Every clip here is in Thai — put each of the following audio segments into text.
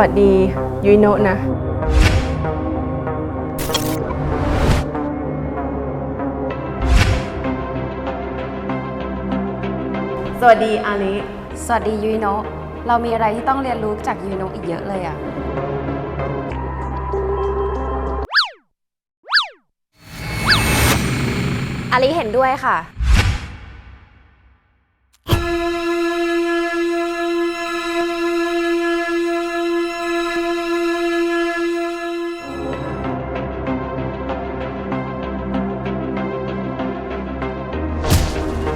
วัสดียุยโนะนะ สวัสดีอาลิสวัสดียุ้ยโนะเรามีอะไรที่ต้องเรียนรู้จากยุ้ยโนะอีกเยอะเลยอะอาลิเห็นด้วยค่ะ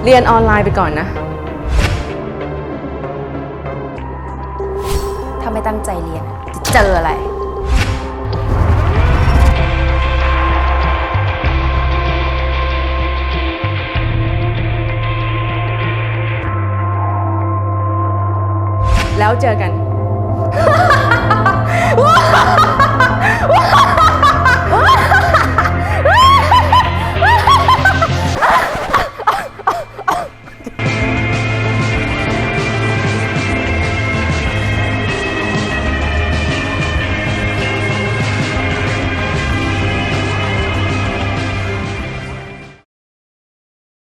เรียนออนไลน์ไปก่อนนะ ถ้าไม่ตั้งใจเรียนอะจะเจออะไร แล้วเจอกัน